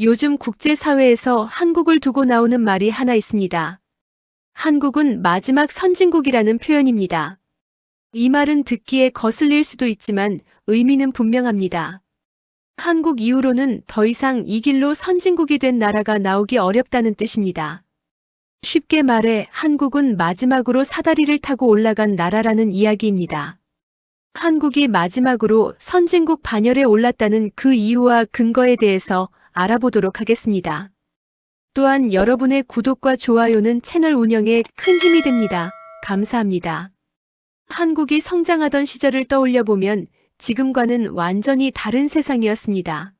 요즘 국제사회에서 한국을 두고 나오는 말이 하나 있습니다. 한국은 마지막 선진국이라는 표현입니다. 이 말은 듣기에 거슬릴 수도 있지만 의미는 분명합니다. 한국 이후로는 더 이상 이 길로 선진국이 된 나라가 나오기 어렵다는 뜻입니다. 쉽게 말해 한국은 마지막으로 사다리를 타고 올라간 나라라는 이야기입니다. 한국이 마지막으로 선진국 반열에 올랐다는 그 이유와 근거에 대해서 알아보도록 하겠습니다. 또한 여러분의 구독과 좋아요는 채널 운영에 큰 힘이 됩니다. 감사합니다. 한국이 성장하던 시절을 떠올려 보면 지금과는 완전히 다른 세상이었습니다.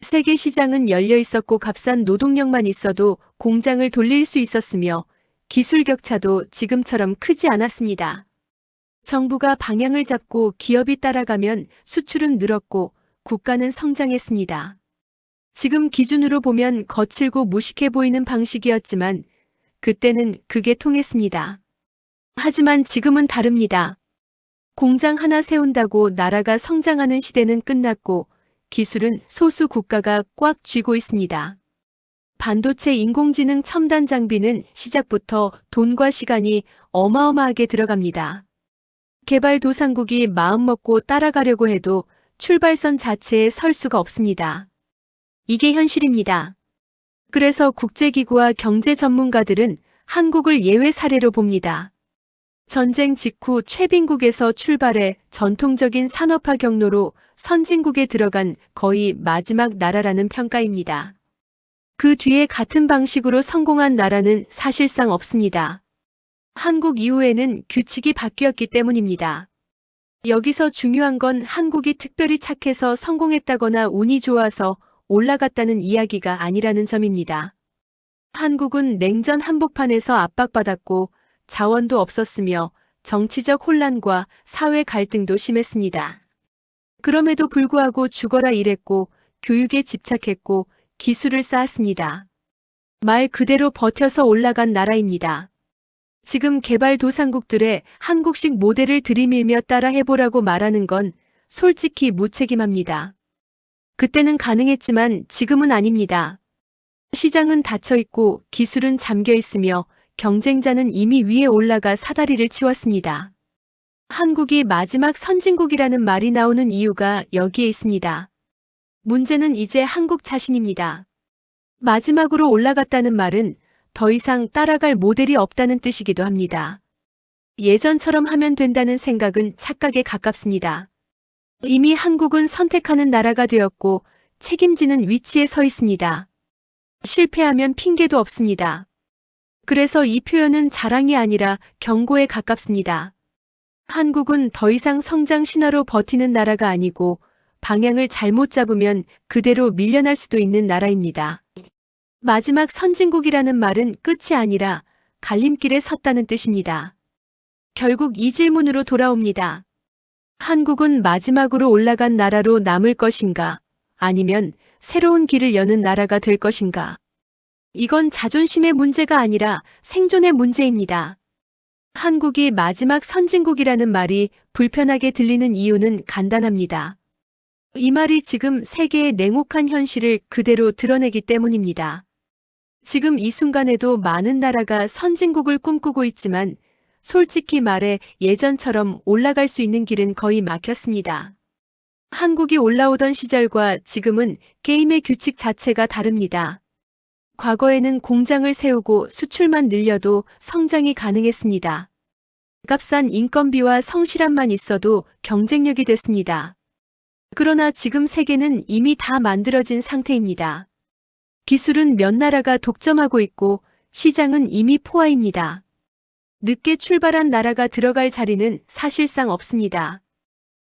세계 시장은 열려 있었고 값싼 노동력만 있어도 공장을 돌릴 수 있었으며 기술 격차도 지금처럼 크지 않았습니다. 정부가 방향을 잡고 기업이 따라가면 수출은 늘었고 국가는 성장했습니다. 지금 기준으로 보면 거칠고 무식해 보이는 방식이었지만 그때는 그게 통했습니다. 하지만 지금은 다릅니다. 공장 하나 세운다고 나라가 성장하는 시대는 끝났고 기술은 소수 국가가 꽉 쥐고 있습니다. 반도체 인공지능 첨단 장비는 시작부터 돈과 시간이 어마어마하게 들어갑니다. 개발 도상국이 마음먹고 따라가려고 해도 출발선 자체에 설 수가 없습니다. 이게 현실입니다. 그래서 국제기구와 경제 전문가들은 한국을 예외 사례로 봅니다. 전쟁 직후 최빈국에서 출발해 전통적인 산업화 경로로 선진국에 들어간 거의 마지막 나라라는 평가입니다. 그 뒤에 같은 방식으로 성공한 나라는 사실상 없습니다. 한국 이후에는 규칙이 바뀌었기 때문입니다. 여기서 중요한 건 한국이 특별히 착해서 성공했다거나 운이 좋아서 올라갔다는 이야기가 아니라는 점입니다. 한국은 냉전 한복판에서 압박받았고 자원도 없었으며 정치적 혼란과 사회 갈등도 심했습니다. 그럼에도 불구하고 죽어라 일했고 교육에 집착했고 기술을 쌓았습니다. 말 그대로 버텨서 올라간 나라입니다. 지금 개발도상국들의 한국식 모델을 들이밀며 따라 해보라고 말하는 건 솔직히 무책임합니다. 그때는 가능했지만 지금은 아닙니다. 시장은 닫혀 있고 기술은 잠겨 있으며 경쟁자는 이미 위에 올라가 사다리를 치웠습니다. 한국이 마지막 선진국이라는 말이 나오는 이유가 여기에 있습니다. 문제는 이제 한국 자신입니다. 마지막으로 올라갔다는 말은 더 이상 따라갈 모델이 없다는 뜻이기도 합니다. 예전처럼 하면 된다는 생각은 착각에 가깝습니다. 이미 한국은 선택하는 나라가 되었고 책임지는 위치에 서 있습니다. 실패하면 핑계도 없습니다. 그래서 이 표현은 자랑이 아니라 경고에 가깝습니다. 한국은 더 이상 성장 신화로 버티는 나라가 아니고 방향을 잘못 잡으면 그대로 밀려날 수도 있는 나라입니다. 마지막 선진국이라는 말은 끝이 아니라 갈림길에 섰다는 뜻입니다. 결국 이 질문으로 돌아옵니다. 한국은 마지막으로 올라간 나라로 남을 것인가? 아니면 새로운 길을 여는 나라가 될 것인가? 이건 자존심의 문제가 아니라 생존의 문제입니다. 한국이 마지막 선진국이라는 말이 불편하게 들리는 이유는 간단합니다. 이 말이 지금 세계의 냉혹한 현실을 그대로 드러내기 때문입니다. 지금 이 순간에도 많은 나라가 선진국을 꿈꾸고 있지만 솔직히 말해 예전처럼 올라갈 수 있는 길은 거의 막혔습니다. 한국이 올라오던 시절과 지금은 게임의 규칙 자체가 다릅니다. 과거에는 공장을 세우고 수출만 늘려도 성장이 가능했습니다. 값싼 인건비와 성실함만 있어도 경쟁력이 됐습니다. 그러나 지금 세계는 이미 다 만들어진 상태입니다. 기술은 몇 나라가 독점하고 있고 시장은 이미 포화입니다. 늦게 출발한 나라가 들어갈 자리는 사실상 없습니다.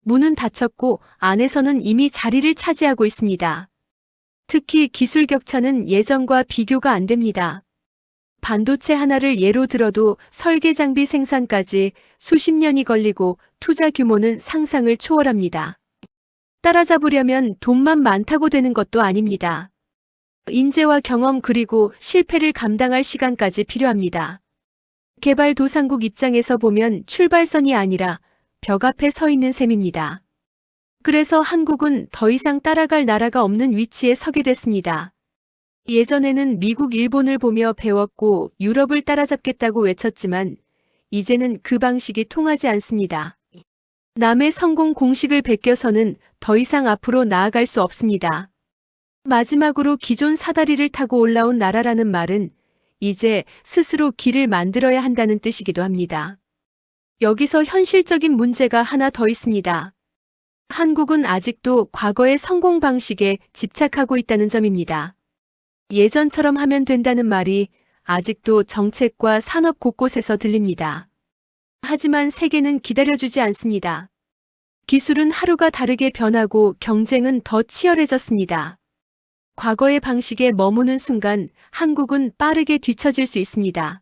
문은 닫혔고 안에서는 이미 자리를 차지하고 있습니다. 특히 기술 격차는 예전과 비교가 안 됩니다. 반도체 하나를 예로 들어도 설계 장비 생산까지 수십 년이 걸리고 투자 규모는 상상을 초월합니다. 따라잡으려면 돈만 많다고 되는 것도 아닙니다. 인재와 경험 그리고 실패를 감당할 시간까지 필요합니다. 개발도상국 입장에서 보면 출발선이 아니라 벽 앞에 서 있는 셈입니다. 그래서 한국은 더 이상 따라갈 나라가 없는 위치에 서게 됐습니다. 예전에는 미국, 일본을 보며 배웠고 유럽을 따라잡겠다고 외쳤지만 이제는 그 방식이 통하지 않습니다. 남의 성공 공식을 베껴서는 더 이상 앞으로 나아갈 수 없습니다. 마지막으로 기존 사다리를 타고 올라온 나라라는 말은 이제 스스로 길을 만들어야 한다는 뜻이기도 합니다. 여기서 현실적인 문제가 하나 더 있습니다. 한국은 아직도 과거의 성공 방식에 집착하고 있다는 점입니다. 예전처럼 하면 된다는 말이 아직도 정책과 산업 곳곳에서 들립니다. 하지만 세계는 기다려주지 않습니다. 기술은 하루가 다르게 변하고 경쟁은 더 치열해졌습니다. 과거의 방식에 머무는 순간 한국은 빠르게 뒤처질 수 있습니다.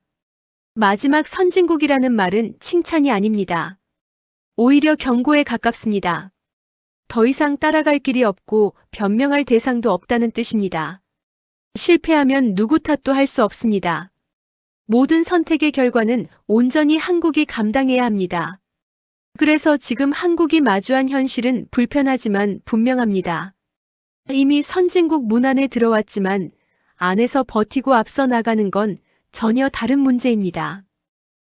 마지막 선진국이라는 말은 칭찬이 아닙니다. 오히려 경고에 가깝습니다. 더 이상 따라갈 길이 없고 변명할 대상도 없다는 뜻입니다. 실패하면 누구 탓도 할 수 없습니다. 모든 선택의 결과는 온전히 한국이 감당해야 합니다. 그래서 지금 한국이 마주한 현실은 불편하지만 분명합니다. 이미 선진국 문 안에 들어왔지만 안에서 버티고 앞서 나가는 건 전혀 다른 문제입니다.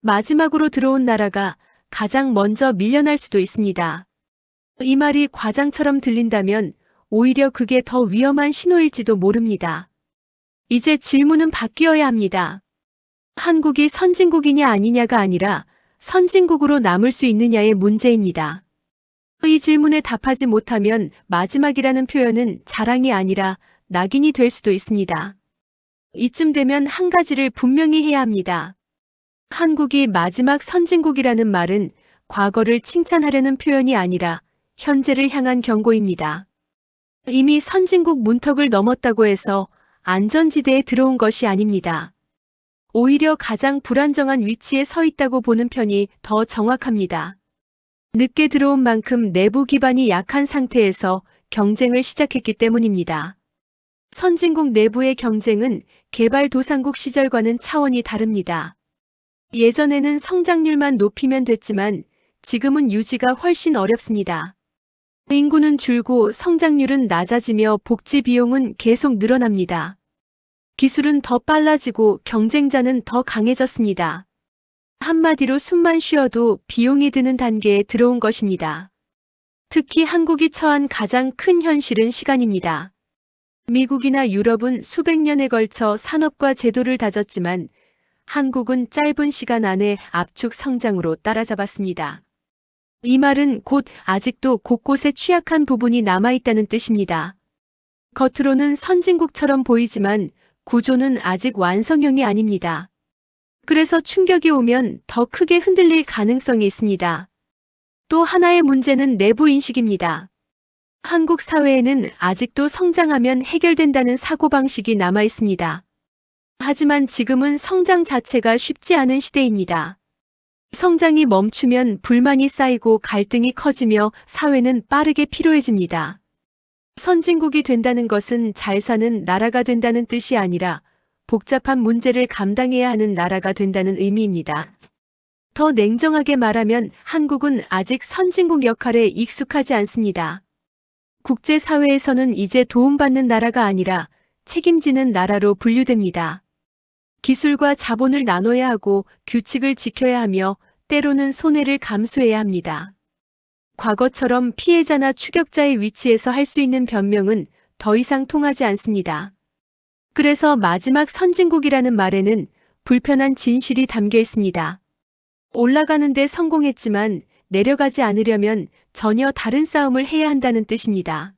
마지막으로 들어온 나라가 가장 먼저 밀려날 수도 있습니다. 이 말이 과장처럼 들린다면 오히려 그게 더 위험한 신호일지도 모릅니다. 이제 질문은 바뀌어야 합니다. 한국이 선진국이냐 아니냐가 아니라 선진국으로 남을 수 있느냐의 문제입니다. 이 질문에 답하지 못하면 마지막이라는 표현은 자랑이 아니라 낙인이 될 수도 있습니다. 이쯤 되면 한 가지를 분명히 해야 합니다. 한국이 마지막 선진국이라는 말은 과거를 칭찬하려는 표현이 아니라 현재를 향한 경고입니다. 이미 선진국 문턱을 넘었다고 해서 안전지대에 들어온 것이 아닙니다. 오히려 가장 불안정한 위치에 서 있다고 보는 편이 더 정확합니다. 늦게 들어온 만큼 내부 기반이 약한 상태에서 경쟁을 시작했기 때문입니다. 선진국 내부의 경쟁은 개발도상국 시절과는 차원이 다릅니다. 예전에는 성장률만 높이면 됐지만 지금은 유지가 훨씬 어렵습니다. 인구는 줄고 성장률은 낮아지며 복지 비용은 계속 늘어납니다. 기술은 더 빨라지고 경쟁자는 더 강해졌습니다. 한마디로 숨만 쉬어도 비용이 드는 단계에 들어온 것입니다. 특히 한국이 처한 가장 큰 현실은 시간입니다. 미국이나 유럽은 수백 년에 걸쳐 산업과 제도를 다졌지만 한국은 짧은 시간 안에 압축 성장으로 따라잡았습니다. 이 말은 곧 아직도 곳곳에 취약한 부분이 남아있다는 뜻입니다. 겉으로는 선진국처럼 보이지만 구조는 아직 완성형이 아닙니다. 그래서 충격이 오면 더 크게 흔들릴 가능성이 있습니다. 또 하나의 문제는 내부 인식입니다. 한국 사회에는 아직도 성장하면 해결된다는 사고방식이 남아 있습니다. 하지만 지금은 성장 자체가 쉽지 않은 시대입니다. 성장이 멈추면 불만이 쌓이고 갈등이 커지며 사회는 빠르게 피로해집니다. 선진국이 된다는 것은 잘 사는 나라가 된다는 뜻이 아니라 복잡한 문제를 감당해야 하는 나라가 된다는 의미입니다. 더 냉정하게 말하면 한국은 아직 선진국 역할에 익숙하지 않습니다. 국제사회에서는 이제 도움받는 나라가 아니라 책임지는 나라로 분류됩니다. 기술과 자본을 나눠야 하고 규칙을 지켜야 하며 때로는 손해를 감수해야 합니다. 과거처럼 피해자나 추격자의 위치에서 할 수 있는 변명은 더 이상 통하지 않습니다. 그래서 마지막 선진국이라는 말에는 불편한 진실이 담겨 있습니다. 올라가는데 성공했지만 내려가지 않으려면 전혀 다른 싸움을 해야 한다는 뜻입니다.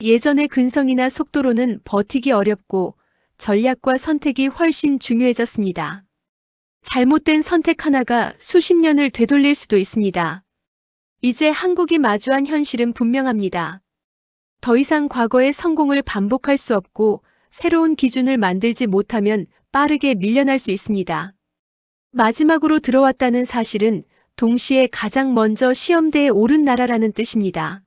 예전의 근성이나 속도로는 버티기 어렵고 전략과 선택이 훨씬 중요해졌습니다. 잘못된 선택 하나가 수십 년을 되돌릴 수도 있습니다. 이제 한국이 마주한 현실은 분명합니다. 더 이상 과거의 성공을 반복할 수 없고 새로운 기준을 만들지 못하면 빠르게 밀려날 수 있습니다. 마지막으로 들어왔다는 사실은 동시에 가장 먼저 시험대에 오른 나라라는 뜻입니다.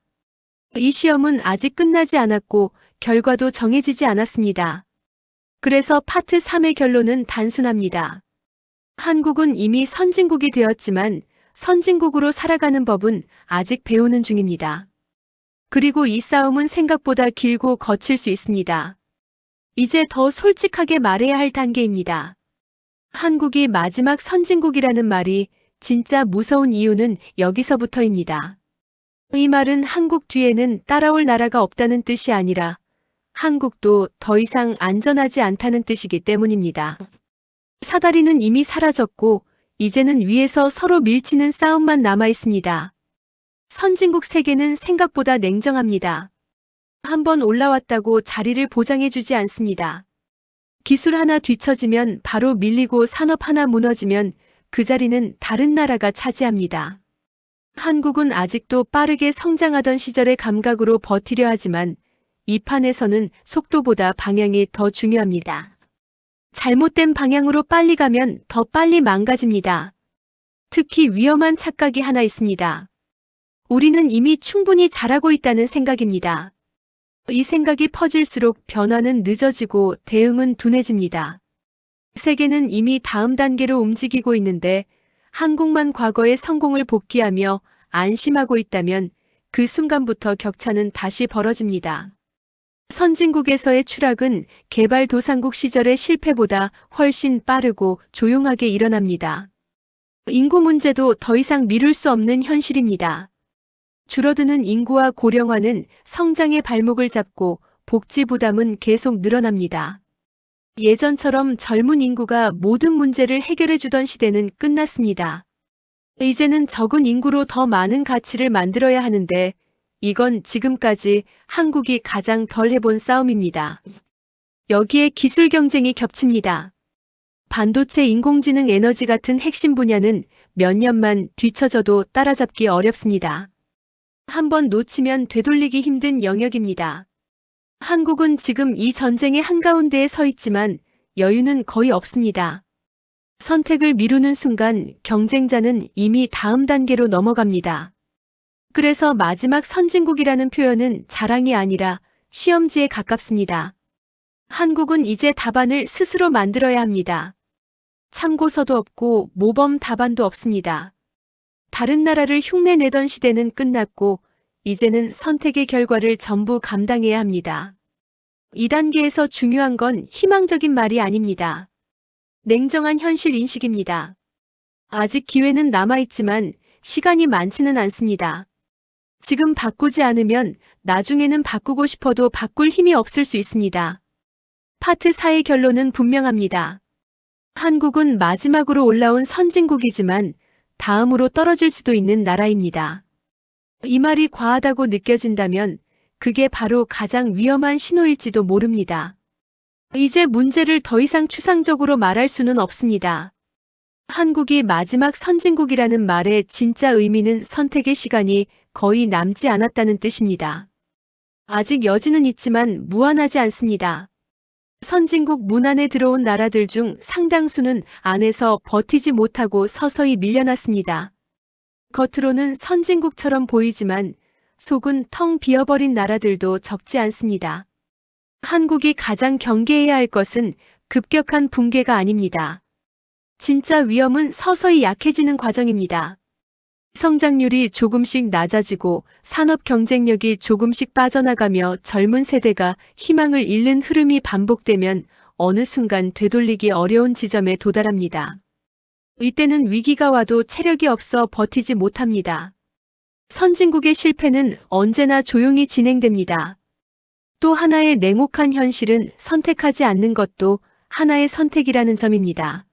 이 시험은 아직 끝나지 않았고 결과도 정해지지 않았습니다. 그래서 파트 3의 결론은 단순합니다. 한국은 이미 선진국이 되었지만 선진국으로 살아가는 법은 아직 배우는 중입니다. 그리고 이 싸움은 생각보다 길고 거칠 수 있습니다. 이제 더 솔직하게 말해야 할 단계입니다. 한국이 마지막 선진국이라는 말이 진짜 무서운 이유는 여기서부터입니다. 이 말은 한국 뒤에는 따라올 나라가 없다는 뜻이 아니라 한국도 더 이상 안전하지 않다는 뜻이기 때문입니다. 사다리는 이미 사라졌고 이제는 위에서 서로 밀치는 싸움만 남아 있습니다. 선진국 세계는 생각보다 냉정합니다. 한번 올라왔다고 자리를 보장해주지 않습니다. 기술 하나 뒤처지면 바로 밀리고 산업 하나 무너지면 그 자리는 다른 나라가 차지합니다. 한국은 아직도 빠르게 성장하던 시절의 감각으로 버티려 하지만 이 판에서는 속도보다 방향이 더 중요합니다. 잘못된 방향으로 빨리 가면 더 빨리 망가집니다. 특히 위험한 착각이 하나 있습니다. 우리는 이미 충분히 잘하고 있다는 생각입니다. 이 생각이 퍼질수록 변화는 늦어지고 대응은 둔해집니다. 세계는 이미 다음 단계로 움직이고 있는데 한국만 과거의 성공을 복귀하며 안심하고 있다면 그 순간부터 격차는 다시 벌어집니다. 선진국에서의 추락은 개발도상국 시절의 실패보다 훨씬 빠르고 조용하게 일어납니다. 인구 문제도 더 이상 미룰 수 없는 현실입니다. 줄어드는 인구와 고령화는 성장의 발목을 잡고 복지 부담은 계속 늘어납니다. 예전처럼 젊은 인구가 모든 문제를 해결해 주던 시대는 끝났습니다. 이제는 적은 인구로 더 많은 가치를 만들어야 하는데 이건 지금까지 한국이 가장 덜 해본 싸움입니다. 여기에 기술 경쟁이 겹칩니다. 반도체 인공지능 에너지 같은 핵심 분야는 몇 년만 뒤처져도 따라잡기 어렵습니다. 한번 놓치면 되돌리기 힘든 영역입니다. 한국은 지금 이 전쟁의 한가운데에 서 있지만 여유는 거의 없습니다. 선택을 미루는 순간 경쟁자는 이미 다음 단계로 넘어갑니다. 그래서 마지막 선진국이라는 표현은 자랑이 아니라 시험지에 가깝습니다. 한국은 이제 답안을 스스로 만들어야 합니다. 참고서도 없고 모범 답안도 없습니다. 다른 나라를 흉내내던 시대는 끝났고 이제는 선택의 결과를 전부 감당해야 합니다. 이 단계에서 중요한 건 희망적인 말이 아닙니다. 냉정한 현실 인식입니다. 아직 기회는 남아있지만 시간이 많지는 않습니다. 지금 바꾸지 않으면 나중에는 바꾸고 싶어도 바꿀 힘이 없을 수 있습니다. 파트 4의 결론은 분명합니다. 한국은 마지막으로 올라온 선진국이지만 다음으로 떨어질 수도 있는 나라입니다. 이 말이 과하다고 느껴진다면 그게 바로 가장 위험한 신호일지도 모릅니다. 이제 문제를 더 이상 추상적으로 말할 수는 없습니다. 한국이 마지막 선진국이라는 말의 진짜 의미는 선택의 시간이 거의 남지 않았다는 뜻입니다. 아직 여지는 있지만 무한하지 않습니다. 선진국 문 안에 들어온 나라들 중 상당수는 안에서 버티지 못하고 서서히 밀려났습니다. 겉으로는 선진국처럼 보이지만 속은 텅 비어버린 나라들도 적지 않습니다. 한국이 가장 경계해야 할 것은 급격한 붕괴가 아닙니다. 진짜 위험은 서서히 약해지는 과정입니다. 성장률이 조금씩 낮아지고 산업 경쟁력이 조금씩 빠져나가며 젊은 세대가 희망을 잃는 흐름이 반복되면 어느 순간 되돌리기 어려운 지점에 도달합니다. 이때는 위기가 와도 체력이 없어 버티지 못합니다. 선진국의 실패는 언제나 조용히 진행됩니다. 또 하나의 냉혹한 현실은 선택하지 않는 것도 하나의 선택이라는 점입니다.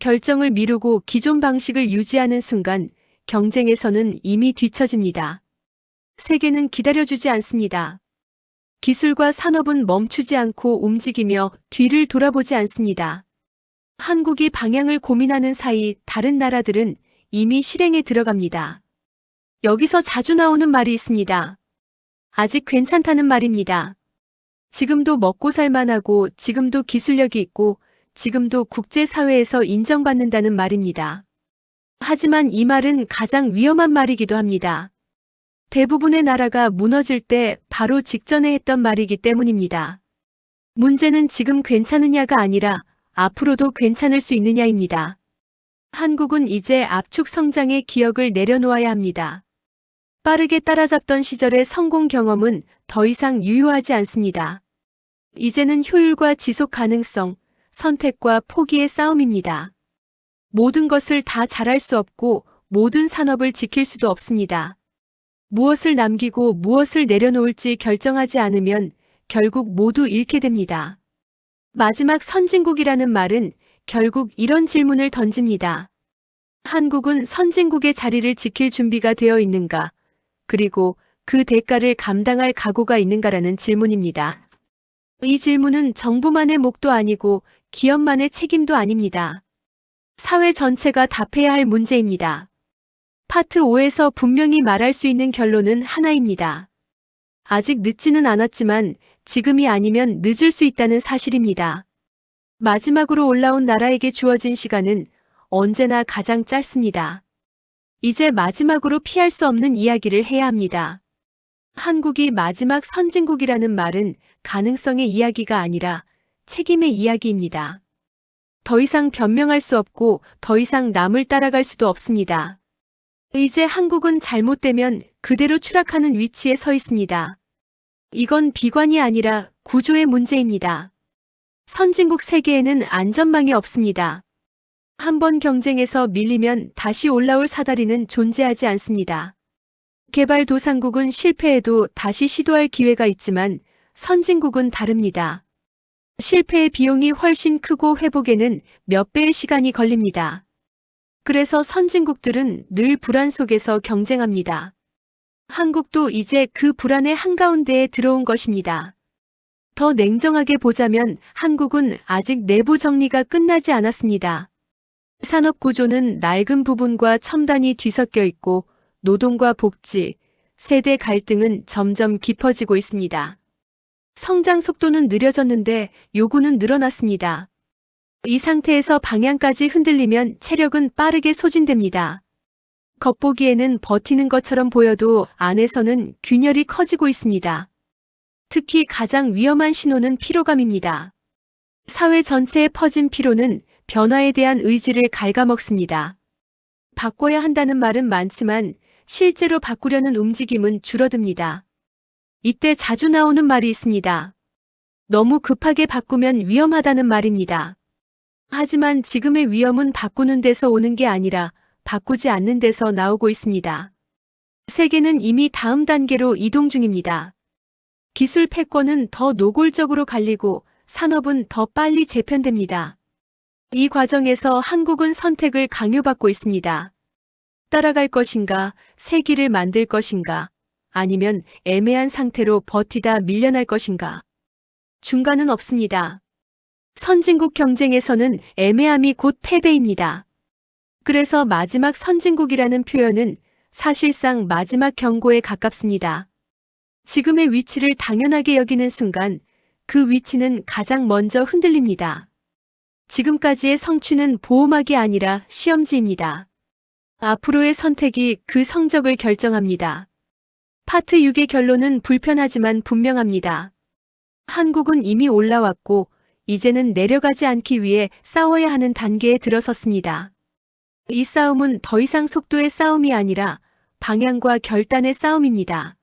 결정을 미루고 기존 방식을 유지하는 순간 경쟁에서는 이미 뒤처집니다. 세계는 기다려주지 않습니다. 기술과 산업은 멈추지 않고 움직이며 뒤를 돌아보지 않습니다. 한국이 방향을 고민하는 사이 다른 나라들은 이미 실행에 들어갑니다. 여기서 자주 나오는 말이 있습니다. 아직 괜찮다는 말입니다. 지금도 먹고 살만하고 지금도 기술력이 있고 지금도 국제사회에서 인정받는다는 말입니다. 하지만 이 말은 가장 위험한 말이기도 합니다. 대부분의 나라가 무너질 때 바로 직전에 했던 말이기 때문입니다. 문제는 지금 괜찮으냐가 아니라 앞으로도 괜찮을 수 있느냐입니다. 한국은 이제 압축 성장의 기억을 내려놓아야 합니다. 빠르게 따라잡던 시절의 성공 경험은 더 이상 유효하지 않습니다. 이제는 효율과 지속 가능성, 선택과 포기의 싸움입니다. 모든 것을 다 잘할 수 없고 모든 산업을 지킬 수도 없습니다. 무엇을 남기고 무엇을 내려놓을지 결정하지 않으면 결국 모두 잃게 됩니다. 마지막 선진국이라는 말은 결국 이런 질문을 던집니다. 한국은 선진국의 자리를 지킬 준비가 되어 있는가? 그리고 그 대가를 감당할 각오가 있는가라는 질문입니다. 이 질문은 정부만의 몫도 아니고 기업만의 책임도 아닙니다. 사회 전체가 답해야 할 문제입니다. 파트 5에서 분명히 말할 수 있는 결론은 하나입니다. 아직 늦지는 않았지만 지금이 아니면 늦을 수 있다는 사실입니다. 마지막으로 올라온 나라에게 주어진 시간은 언제나 가장 짧습니다. 이제 마지막으로 피할 수 없는 이야기를 해야 합니다. 한국이 마지막 선진국이라는 말은 가능성의 이야기가 아니라 책임의 이야기입니다. 더 이상 변명할 수 없고 더 이상 남을 따라갈 수도 없습니다. 이제 한국은 잘못되면 그대로 추락하는 위치에 서 있습니다. 이건 비관이 아니라 구조의 문제입니다. 선진국 세계에는 안전망이 없습니다. 한번 경쟁에서 밀리면 다시 올라올 사다리는 존재하지 않습니다. 개발도상국은 실패해도 다시 시도할 기회가 있지만 선진국은 다릅니다. 실패의 비용이 훨씬 크고 회복에는 몇 배의 시간이 걸립니다. 그래서 선진국들은 늘 불안 속에서 경쟁합니다. 한국도 이제 그 불안의 한가운데에 들어온 것입니다. 더 냉정하게 보자면 한국은 아직 내부 정리가 끝나지 않았습니다. 산업 구조는 낡은 부분과 첨단이 뒤섞여 있고 노동과 복지, 세대 갈등은 점점 깊어지고 있습니다. 성장 속도는 느려졌는데 요구는 늘어났습니다. 이 상태에서 방향까지 흔들리면 체력은 빠르게 소진됩니다. 겉보기에는 버티는 것처럼 보여도 안에서는 균열이 커지고 있습니다. 특히 가장 위험한 신호는 피로감입니다. 사회 전체에 퍼진 피로는 변화에 대한 의지를 갉아먹습니다. 바꿔야 한다는 말은 많지만 실제로 바꾸려는 움직임은 줄어듭니다. 이때 자주 나오는 말이 있습니다. 너무 급하게 바꾸면 위험하다는 말입니다. 하지만 지금의 위험은 바꾸는 데서 오는 게 아니라 바꾸지 않는 데서 나오고 있습니다. 세계는 이미 다음 단계로 이동 중입니다. 기술 패권은 더 노골적으로 갈리고 산업은 더 빨리 재편됩니다. 이 과정에서 한국은 선택을 강요받고 있습니다. 따라갈 것인가, 새 길을 만들 것인가, 아니면 애매한 상태로 버티다 밀려날 것인가. 중간은 없습니다. 선진국 경쟁에서는 애매함이 곧 패배입니다. 그래서 마지막 선진국이라는 표현은 사실상 마지막 경고에 가깝습니다. 지금의 위치를 당연하게 여기는 순간 그 위치는 가장 먼저 흔들립니다. 지금까지의 성취는 보호막이 아니라 시험지입니다. 앞으로의 선택이 그 성적을 결정합니다. 파트 6의 결론은 불편하지만 분명합니다. 한국은 이미 올라왔고 이제는 내려가지 않기 위해 싸워야 하는 단계에 들어섰습니다. 이 싸움은 더 이상 속도의 싸움이 아니라 방향과 결단의 싸움입니다.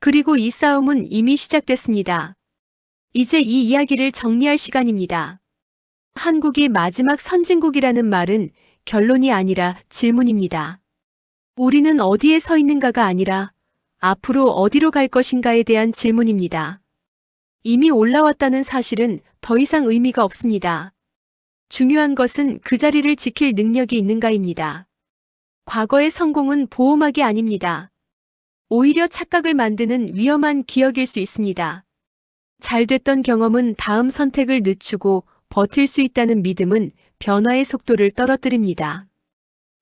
그리고 이 싸움은 이미 시작됐습니다. 이제 이 이야기를 정리할 시간입니다. 한국이 마지막 선진국이라는 말은 결론이 아니라 질문입니다. 우리는 어디에 서 있는가가 아니라 앞으로 어디로 갈 것인가에 대한 질문입니다. 이미 올라왔다는 사실은 더 이상 의미가 없습니다. 중요한 것은 그 자리를 지킬 능력이 있는가입니다. 과거의 성공은 보호막이 아닙니다. 오히려 착각을 만드는 위험한 기억일 수 있습니다. 잘 됐던 경험은 다음 선택을 늦추고 버틸 수 있다는 믿음은 변화의 속도를 떨어뜨립니다.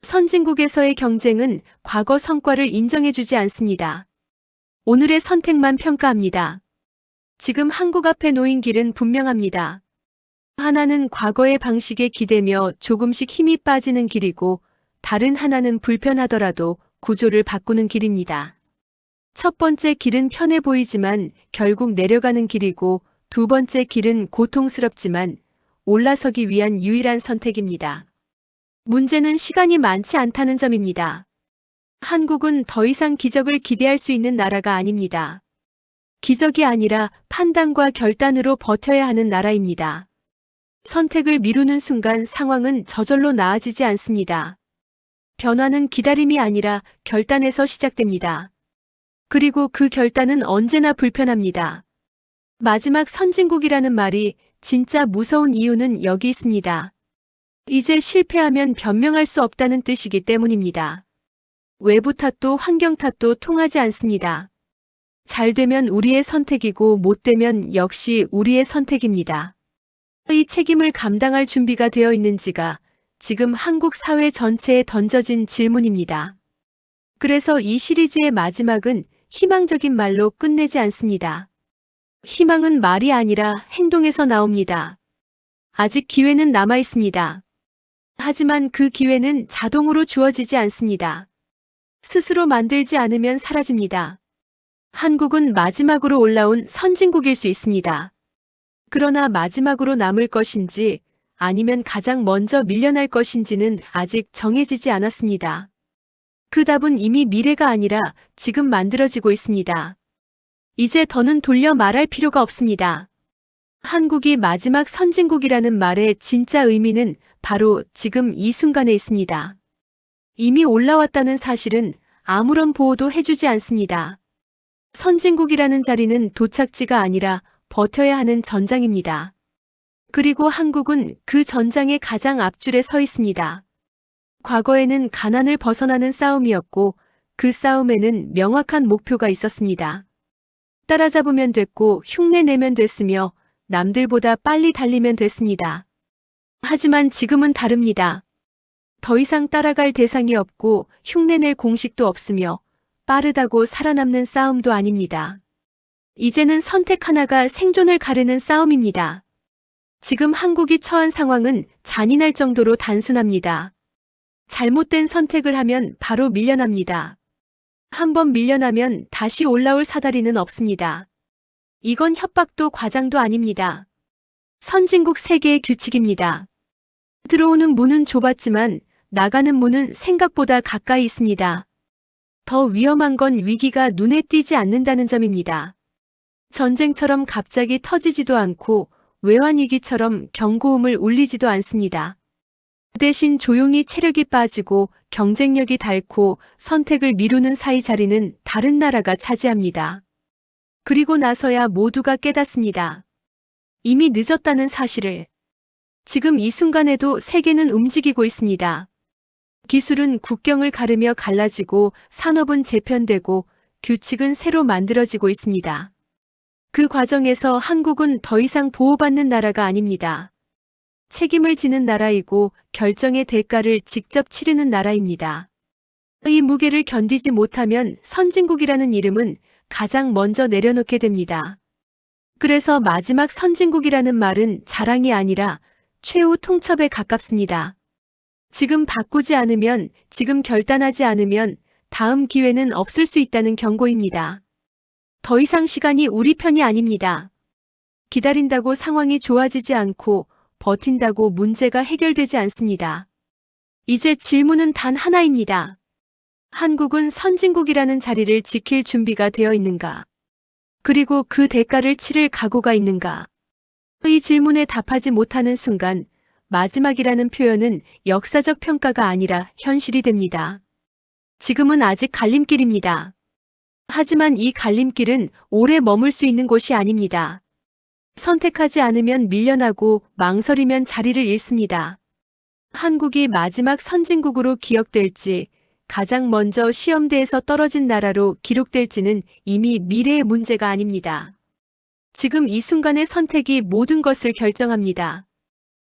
선진국에서의 경쟁은 과거 성과를 인정해주지 않습니다. 오늘의 선택만 평가합니다. 지금 한국 앞에 놓인 길은 분명합니다. 하나는 과거의 방식에 기대며 조금씩 힘이 빠지는 길이고 다른 하나는 불편하더라도 구조를 바꾸는 길입니다. 첫 번째 길은 편해 보이지만 결국 내려가는 길이고 두 번째 길은 고통스럽지만 올라서기 위한 유일한 선택입니다. 문제는 시간이 많지 않다는 점입니다. 한국은 더 이상 기적을 기대할 수 있는 나라가 아닙니다. 기적이 아니라 판단과 결단으로 버텨야 하는 나라입니다. 선택을 미루는 순간 상황은 저절로 나아지지 않습니다. 변화는 기다림이 아니라 결단에서 시작됩니다. 그리고 그 결단은 언제나 불편합니다. 마지막 선진국이라는 말이 진짜 무서운 이유는 여기 있습니다. 이제 실패하면 변명할 수 없다는 뜻이기 때문입니다. 외부 탓도 환경 탓도 통하지 않습니다. 잘 되면 우리의 선택이고 못 되면 역시 우리의 선택입니다. 이 책임을 감당할 준비가 되어 있는지가 지금 한국 사회 전체에 던져진 질문입니다. 그래서 이 시리즈의 마지막은 희망적인 말로 끝내지 않습니다. 희망은 말이 아니라 행동에서 나옵니다. 아직 기회는 남아 있습니다. 하지만 그 기회는 자동으로 주어지지 않습니다. 스스로 만들지 않으면 사라집니다. 한국은 마지막으로 올라온 선진국일 수 있습니다. 그러나 마지막으로 남을 것인지 아니면 가장 먼저 밀려날 것인지는 아직 정해지지 않았습니다. 그 답은 이미 미래가 아니라 지금 만들어지고 있습니다. 이제 더는 돌려 말할 필요가 없습니다. 한국이 마지막 선진국이라는 말의 진짜 의미는 바로 지금 이 순간에 있습니다. 이미 올라왔다는 사실은 아무런 보호도 해주지 않습니다. 선진국이라는 자리는 도착지가 아니라 버텨야 하는 전장입니다. 그리고 한국은 그 전장의 가장 앞줄에 서 있습니다. 과거에는 가난을 벗어나는 싸움이었고 그 싸움에는 명확한 목표가 있었습니다. 따라잡으면 됐고 흉내 내면 됐으며 남들보다 빨리 달리면 됐습니다. 하지만 지금은 다릅니다. 더 이상 따라갈 대상이 없고 흉내낼 공식도 없으며 빠르다고 살아남는 싸움도 아닙니다. 이제는 선택 하나가 생존을 가르는 싸움입니다. 지금 한국이 처한 상황은 잔인할 정도로 단순합니다. 잘못된 선택을 하면 바로 밀려납니다. 한번 밀려나면 다시 올라올 사다리는 없습니다. 이건 협박도 과장도 아닙니다. 선진국 세계의 규칙입니다. 들어오는 문은 좁았지만 나가는 문은 생각보다 가까이 있습니다. 더 위험한 건 위기가 눈에 띄지 않는다는 점입니다. 전쟁처럼 갑자기 터지지도 않고 외환위기처럼 경고음을 울리지도 않습니다. 그 대신 조용히 체력이 빠지고 경쟁력이 닳고 선택을 미루는 사이 자리는 다른 나라가 차지합니다. 그리고 나서야 모두가 깨닫습니다. 이미 늦었다는 사실을. 지금 이 순간에도 세계는 움직이고 있습니다. 기술은 국경을 가르며 갈라지고 산업은 재편되고 규칙은 새로 만들어지고 있습니다. 그 과정에서 한국은 더 이상 보호받는 나라가 아닙니다. 책임을 지는 나라이고 결정의 대가를 직접 치르는 나라입니다. 이 무게를 견디지 못하면 선진국이라는 이름은 가장 먼저 내려놓게 됩니다. 그래서 마지막 선진국이라는 말은 자랑이 아니라 최후 통첩에 가깝습니다. 지금 바꾸지 않으면, 지금 결단하지 않으면 다음 기회는 없을 수 있다는 경고입니다. 더 이상 시간이 우리 편이 아닙니다. 기다린다고 상황이 좋아지지 않고 버틴다고 문제가 해결되지 않습니다. 이제 질문은 단 하나입니다. 한국은 선진국이라는 자리를 지킬 준비가 되어 있는가? 그리고 그 대가를 치를 각오가 있는가? 이 질문에 답하지 못하는 순간 마지막이라는 표현은 역사적 평가가 아니라 현실이 됩니다. 지금은 아직 갈림길입니다. 하지만 이 갈림길은 오래 머물 수 있는 곳이 아닙니다. 선택하지 않으면 밀려나고 망설이면 자리를 잃습니다. 한국이 마지막 선진국으로 기억될지 가장 먼저 시험대에서 떨어진 나라로 기록될지는 이미 미래의 문제가 아닙니다. 지금 이 순간의 선택이 모든 것을 결정합니다.